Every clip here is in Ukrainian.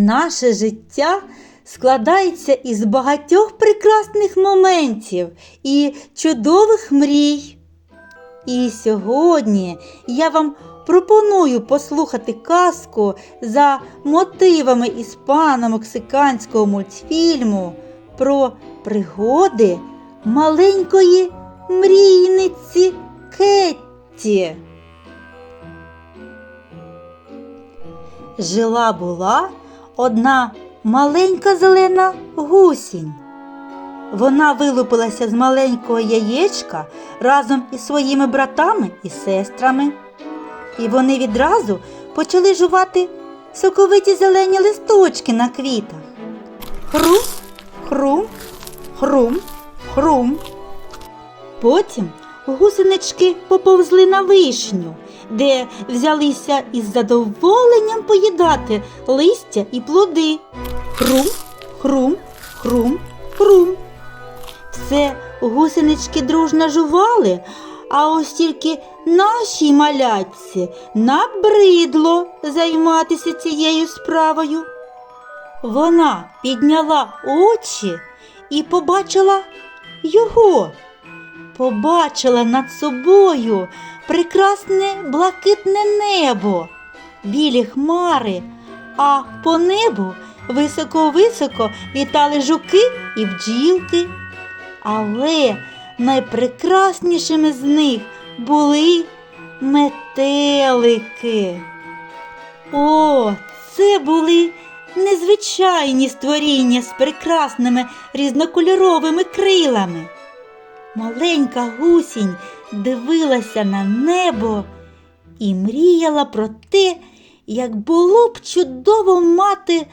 Наше життя складається із багатьох прекрасних моментів і чудових мрій. І сьогодні я вам пропоную послухати казку за мотивами іспано-мексиканського мультфільму про пригоди маленької мрійниці Кетті. Жила була одна маленька зелена гусінь. Вона вилупилася з маленького яєчка разом із своїми братами і сестрами. І вони відразу почали жувати соковиті зелені листочки на квітах. Хрум, хрум, хрум, хрум. Потім гусенички поповзли на вишню, де взялися із задоволенням поїдати листя і плоди. Хрум, хрум, хрум, хрум. Все гусенички дружно жували, а ось тільки нашій малятці набридло займатися цією справою. Вона підняла очі і побачила його. Побачила над собою прекрасне блакитне небо, білі хмари, а по небу високо-високо літали жуки і бджілки. Але найпрекраснішими з них були метелики. О, це були незвичайні створіння з прекрасними різнокольоровими крилами. Маленька гусінь дивилася на небо і мріяла про те, як було б чудово мати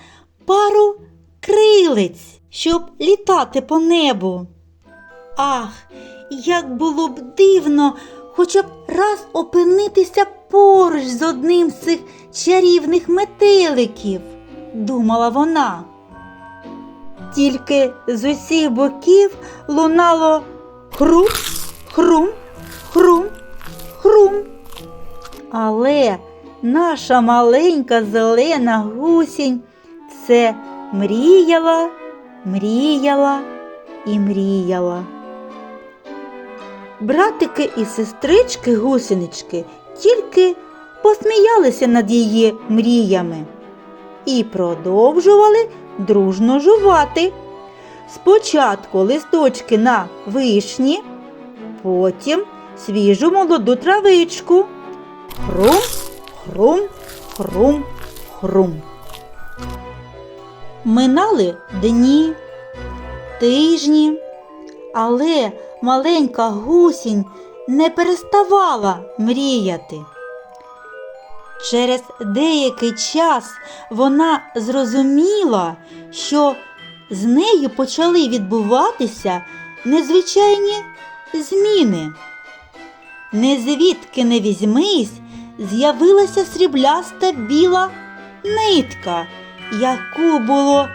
пару крилиць, щоб літати по небу. Ах, як було б дивно хоча б раз опинитися поруч з одним з цих чарівних метеликів, думала вона. Тільки з усіх боків лунало хрум, хрум, хрум, хрум. Але наша маленька зелена гусінь все мріяла, мріяла і мріяла. Братики і сестрички гусенички тільки посміялися над її мріями і продовжували дружно жувати. Спочатку листочки на вишні, потім свіжу молоду травичку. Хрум, хрум, хрум, хрум. Минали дні, тижні, але маленька гусінь не переставала мріяти. Через деякий час вона зрозуміла, що з нею почали відбуватися незвичайні зміни. Не звідки не візьмись, з'явилася срібляста біла нитка, яку було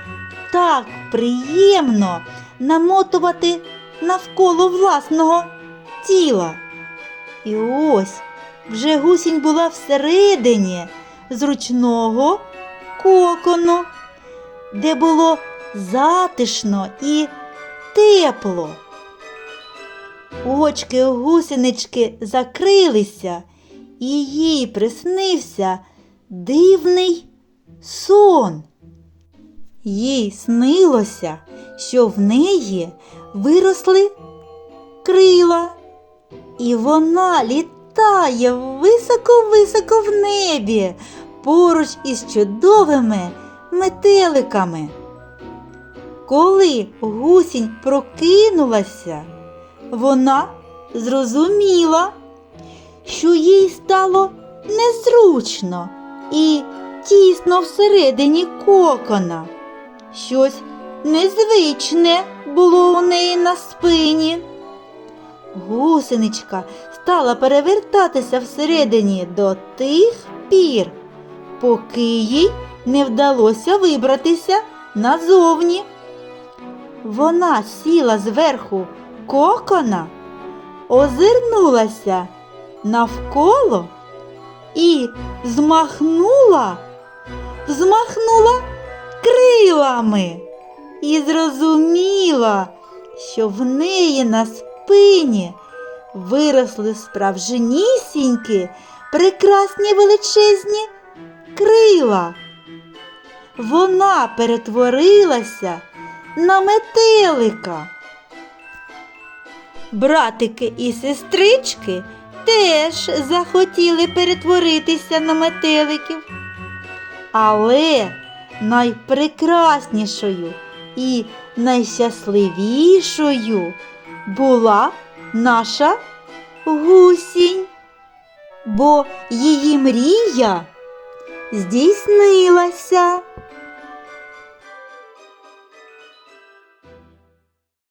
так приємно намотувати навколо власного тіла. І ось вже гусінь була всередині зручного кокону, де було затишно і тепло. Очки у гусенички закрилися, і їй приснився дивний сон. Їй снилося, що в неї виросли крила, і вона літає високо-високо в небі поруч із чудовими метеликами. Коли гусінь прокинулася, вона зрозуміла, що їй стало незручно і тісно всередині кокона. Щось незвичне було у неї на спині. Гусеничка стала перевертатися всередині до тих пір, поки їй не вдалося вибратися назовні. Вона сіла зверху кокона, озирнулася навколо і змахнула, змахнула крилами і зрозуміла, що в неї на спині виросли справжнісінькі, прекрасні величезні крила. Вона перетворилася на метелика. Братики і сестрички теж захотіли перетворитися на метеликів. Але найпрекраснішою і найщасливішою була наша гусінь, бо її мрія здійснилася.